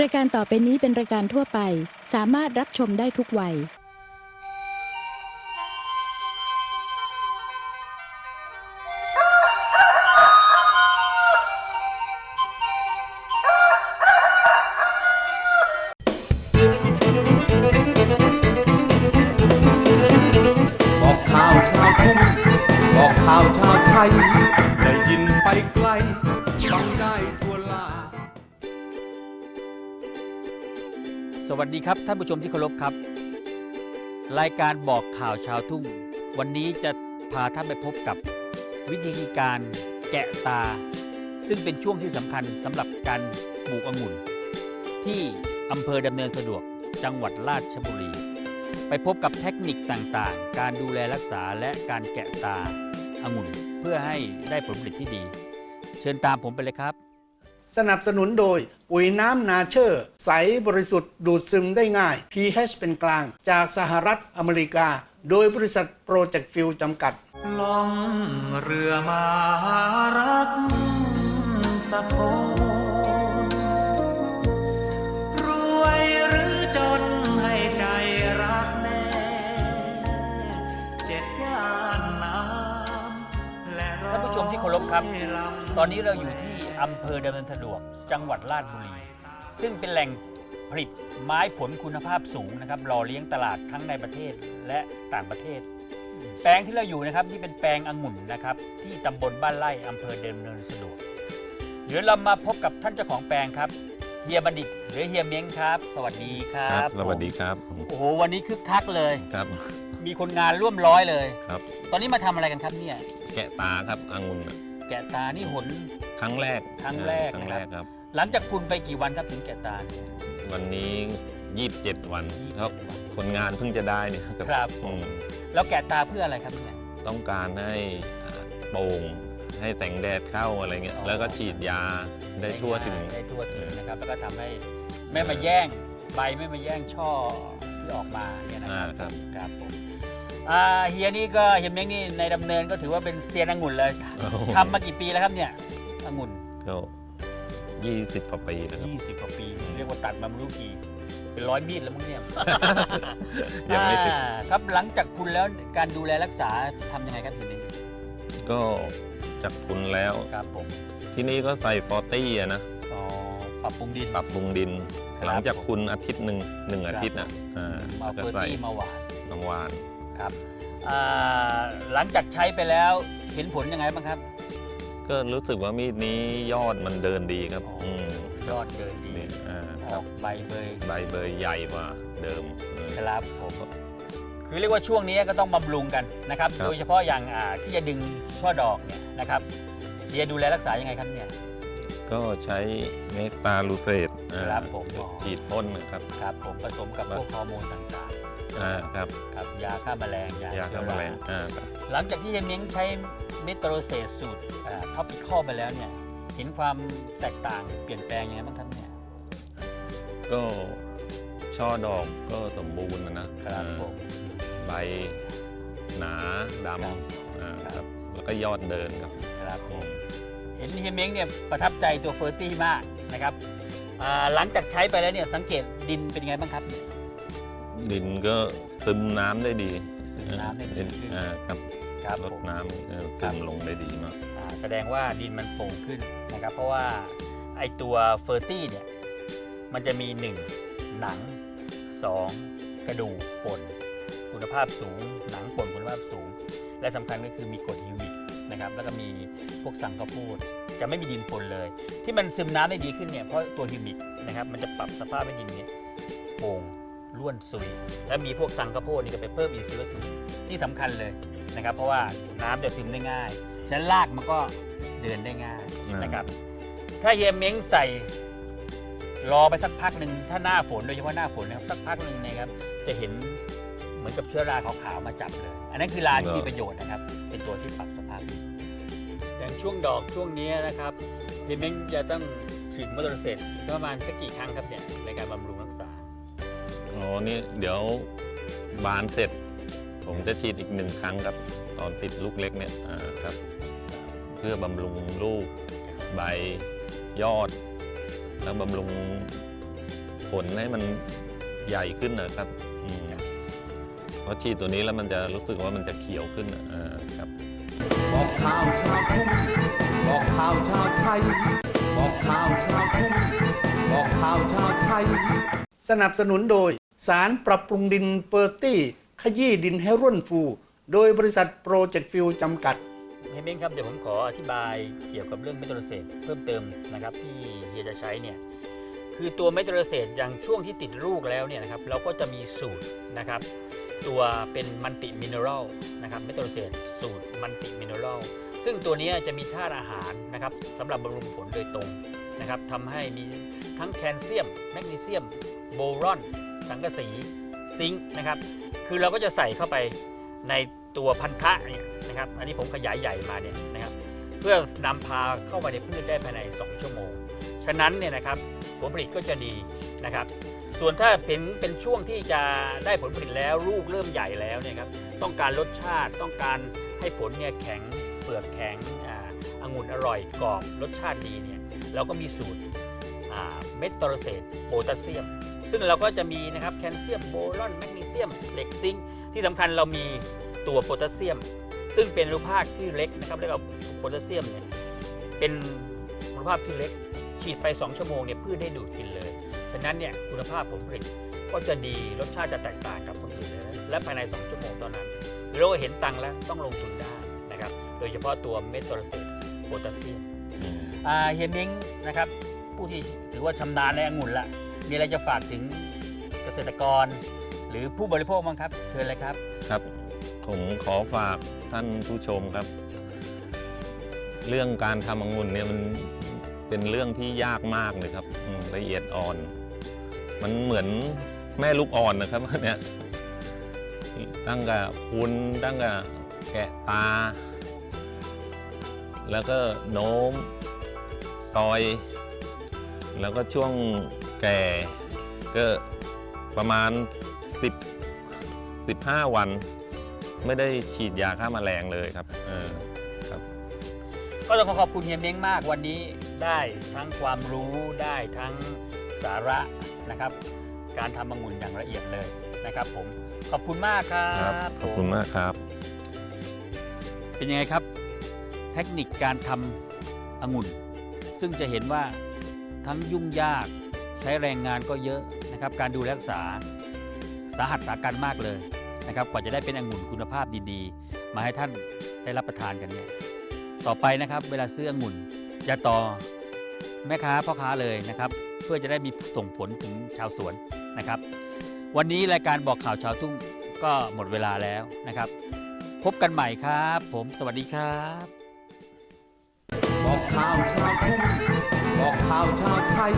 รายการต่อไปนี้เป็นรายการทั่วไป สามารถรับชมได้ทุกวัย บอกข่าวชาวทุ่งบอกข่าวชาวไทย สวัสดีครับท่านผู้ชมที่เคารพครับ รายการบอกข่าวชาวทุ่ง วันนี้จะพาท่านไปพบกับวิธีการแกะตา ซึ่งเป็นช่วงที่สำคัญสำหรับการปลูกองุ่น ที่อำเภอดำเนินสะดวกจังหวัดราชบุรี ไปพบกับเทคนิคต่างๆ การดูแลรักษาและการแกะตาองุ่น เพื่อให้ได้ผลผลิตที่ดี เชิญตามผมไปเลยครับ สนับสนุนโดย ปุ๋ยน้ำนาเชอร์ ใสบริสุทธิ์ดูดซึมได้ง่าย pH เป็นกลางจากสหรัฐอเมริกา โดยบริษัทโปรเจกต์ฟิลจำกัดล่องเรือมาหารักสักคนรวยหรือจนให้ใจรักแน่เจ็ดย่านน้ำและร้อยท่านผู้ชมที่เคารพครับลำตอนนี้เราอยู่ที่ อำเภอดำเนินสะดวก จังหวัดราชบุรี ซึ่งเป็นแหล่งผลิตไม้ผลคุณภาพสูงนะครับรอเลี้ยงตลาดทั้งในประเทศและต่างประเทศ แปลงที่เราอยู่นะครับที่เป็นแปลงองุ่นนะครับที่ตำบลบ้านไร่อำเภอดำเนินสะดวก เดี๋ยวเรามาพบกับท่านเจ้าของแปลงครับเฮียบัณฑิตหรือเฮียเม้งครับ สวัสดีครัครับบสวัสดีผมครับโอ้โหวันนี้คึกคักเลย ครับ มีคนงานร่วมร้อยเลย ครับ ตอนนี้มาทำอะไรกันครับเนี่ย แกะตาครับองุ่นน่ะ แกะตานี่หน ครั้งแรกครั้งแรกครั้งนะครับแรกครับ หลังจากคุณไปกี่วันครับถึงแกะตาเนี่ยวันนี้ 27 วัน27ครับวันคนงานเพิ่งจะได้เนี่ยครับ อืมแล้วแกะตาเพื่ออะไรครับเนี่ย ต้องการให้อ่าโป่งให้แต่งแดดเข้าอะไรเงี้ยอ๋อ แล้วก็ฉีดยาได้ทั่วถึง ได้ทั่วถึงนะครับแล้วก็ทำให้ไม่มาแย่งใบไม่มาแย่งช่อที่ออกมาเนี่ยนะคอ่ารับครับ ครับผม อ่าเฮียนี่ก็เฮียเม้งนี่ในดำเนินก็ถือว่าเป็นเซียนองุ่นเลยโอ้โหทำมากี่ปีแล้วครับเนี่ยองุ่นก็20กว่าปีแล้วครับ20กว่าปี เรียกว่าตัดมาไม่รู้กี่เป็นร้อยมีดแล้วมั้งเนี่ยยังไม่ถึงอ่าครับหลังจากคุณแล้วการดูแลรักษาทำยังไงครับเฮียเม้งก็จากคุณแล้วครับผมที่นี่ก็ใส่ฟอร์ตี้อะนะอ๋อปรับปรุงดินปรับปรุงดินครับหลังจากคุณอาทิตย์หนึ่งหนึ่งอาทิตย์น่ะอ่ามาแล้วเฟก็อร์ใส่ตี้มาหวานน้องหวาน ครับอ่าหลังจากใช้ไปแล้วเห็นผลยังไงบ้างครับ ก็รู้สึกว่ามีดนี้ยอดมันเดินดีครับอ๋ออืมยอดเดินดีนี่อ่าอครัอบกใบเบยใบเบยใหญ่กว่าเดิมอืมครับผมคือเรียกว่าช่วงนี้ก็ต้องบำรุงกันนะครับครับ โดยเฉพาะอย่างอ่าที่จะดึงช่อดอกเนี่ยนะครับเดียดูแลรักษายังไงครับเนี่ย ก็ใช้เมตาลูเซตอ่าครับผม ฉีดพ่นนะครับ ครับผมผสมกับพวกฮอร์โมนต่าง อ่าครับๆครับยาฆ่าแมลงยายาฆ่าแมลงอ่าครับหลังจากที่เฮยเม้งใช้เมโทรเซสสูตรท็อปิคอลไปแล้วเนี่ยเห็นความแตกต่างเปลี่ยนแปลงยังไงบ้างครับเนี่ยก็ช่อดอกก็สมบูรณ์นะนะครับอ่าผมใบหนาดครับำอ่าครับครับแล้วก็ยอดเดินครับครับผอืมมเห็นเฮียเม้งเนี่ยประทับใจตัวเฟอร์ตี้มากนะครับอ่าหลังจากใช้ไปแล้วเนี่ยสังเกตดินเป็นไงบ้างครับ ดินก็ซึมน้ำได้ดีซึมน้ำได้ดีขึ้น อ่าครับครับลดผมน้ำเอ่อครัซึบมลงได้ดีมาก อ่าแสดงว่าดินมันโป่งขึ้นนะครับ เพราะว่าไอตัวเฟอร์ตี้เนี่ยมันจะมี 1 หนัง 2 กระดูกป่นคุณภาพสูง หนังป่นคุณภาพสูง และสำคัญก็คือมีกรดฮิวมิกนะครับแล้วก็มีพวกสังข้าวโพดจะไม่มีดินปนเลย ที่มันซึมน้ำได้ดีขึ้นเนี่ยเพราะตัวฮิวมิกนะครับมันจะปรับสภาพให้ดินเนี่ยโป่ง ร่วนซุย และมีพวกสังข้าวโพดนี่ก็ไปเพิ่มอินทรีย์วัตถุที่สำคัญเลยนะครับ เพราะว่าน้ำจะซึมได้ง่ายฉะนั้นรากมันก็เดินได้ง่ายนะครับ ถ้าเฮียเม้งใส่รอไปสักพักหนึ่งถ้าหน้าฝนโดยเฉพาะหน้าฝนนะครับสักพักหนึ่งนะครับจะเห็นเหมือนกับเชื้อราขาวๆมาจับเลย อันนั้นคือราที่มีประโยชน์นะครับ เป็นตัวที่ปรับสภาพดินอย่างช่วงดอกช่วงนี้นะครับเฮียเม้งจะต้องฉีดมอเตอร์เซตประมาณสักกี่ครั้งครับเนี่ยในการบำรุงรักษา อ๋อ นี่เดี๋ยวบานเสร็จ ผมจะฉีดอีกหนึ่งครั้งครับ ตอนติดลูกเล็กเนี่ยอ่าครับ เพื่อบำรุงลูกใบยอด แล้วบำรุงผลให้มันใหญ่ขึ้นนะครับอืมเพราะฉีดตัวนี้แล้วมันจะรู้สึกว่ามันจะเขียวขึ้นนะอ่าครับ บอกข่าวชาวทุ่งบอกข่าวชาวไทย บอกข่าวชาวทุ่งบอกข่าวชาวไทย สนับสนุนโดย สารปรับปรุงดินเปอร์ตี้ ขยี้ดินให้ร่วนฟู โดยบริษัทโปรเจกต์ฟิลจำกัดเฮเม้งครับ เดี๋ยวผมขออธิบายเกี่ยวกับเรื่องเมทรเซตเพิ่มเติมนะครับที่เฮียจะใช้เนี่ยคือตัวเมทรเซตอย่างช่วงที่ติดลูกแล้วเนี่ยนะครับเราก็จะมีสูตรนะครับตัวเป็นมันติมินเนอรัลนะครับเมทรเซตสูตรมันติมินเนอรัลซึ่งตัวนี้จะมีธาตุอาหารนะครับสำหรับบำรุงผลโดยตรงนะครับทำให้มีทั้งแคลเซียม แมกนีเซียม โบรอน สังกะสีซิงค์นะครับ คือเราก็จะใส่เข้าไปในตัวพันธะเนี่ยนะครับ อันนี้ผมขยายใหญ่มาเนี่ยนะครับ เพื่อนำพาเข้ามาในพืชได้ภายใน 2 ชั่วโมง ฉะนั้นเนี่ยนะครับผลผลิตก็จะดีนะครับ ส่วนถ้าเป็นเป็นช่วงที่จะได้ผลผลิตแล้วลูกเริ่มใหญ่แล้วเนี่ยครับ ต้องการรสชาติต้องการให้ผลเนี่ยแข็งเปลือกแข็งอ่าองุ่นอร่อยกรอบรสชาติดีเนี่ยเราก็มีสูตรเมทโตรเซตโพแทสเซียม ซึ่งเราก็จะมีนะครับแคลเซียมโบรอนแมกนีเซียมเหล็กซิงค์ที่สำคัญเรามีตัวโพแทสเซียม ซึ่งเป็นอนุภาคที่เล็กนะครับเรียกว่าโพแทสเซียมเนี่ยเป็นอนุภาคที่เล็ก ฉีดไป 2 ชั่วโมงเนี่ยพืชได้ดูดกินเลย ฉะนั้นเนี่ยคุณภาพผลผลิตก็จะดีรสชาติจะแตกต่างกับคนอื่นเลยนะและภายใน 2 ชั่วโมงตอนนั้นเราเห็นตังค์แล้วต้องลงทุนได้นะครับ โดยเฉพาะตัวเมทโทรเซตโพแทสเซียมอืมอ่าเฮียเม้งนะครับผู้ที่ถือว่าชำนาญในองุ่นละ มีอะไรจะฝากถึงเกษตรกร หรือผู้บริโภคบ้างครับ เชิญเลยครับ ครับผมขอฝากท่านผู้ชมครับ เรื่องการทำองุ่นเนี่ยมันเป็นเรื่องที่ยากมากเลยครับอืมละเอียดอ่อน มันเหมือนแม่ลูกอ่อนนะครับอันเนี่ยตั้งกับคุณตั้งกับแกะตา แล้วก็โน้มซอย แล้วก็ช่วง แก่ก็ประมาณ 10 15 วัน ไม่ได้ฉีดยาฆ่าแมลงเลยครับเออครับก็ต้องขอขอบคุณเฮียเม้งมากวันนี้ได้ทั้งความรู้ได้ทั้งสาระนะครับ การทำองุ่นอย่างละเอียดเลยนะครับ ผมขอบคุณมากครับครับขอบคุณมากครับ เป็นยังไงครับ เทคนิคการทำองุ่น ซึ่งจะเห็นว่าทั้งยุ่งยาก ใช้แรงงานก็เยอะนะครับ การดูแลรักษาสาหัสสากันมากเลยนะครับ กว่าจะได้เป็นองุ่นคุณภาพดีๆ มาให้ท่านได้รับประทานกันเนี่ย ต่อไปนะครับเวลาซื้อองุ่นอย่าต่อแม่ค้าพ่อค้าเลยนะครับ เพื่อจะได้มีส่งผลถึงชาวสวนนะครับ วันนี้รายการบอกข่าวชาวทุ่งก็หมดเวลาแล้วนะครับ พบกันใหม่ครับ ผมสวัสดีครับบอกข่าวชาวทุ่งบอกข่าวชาวไทย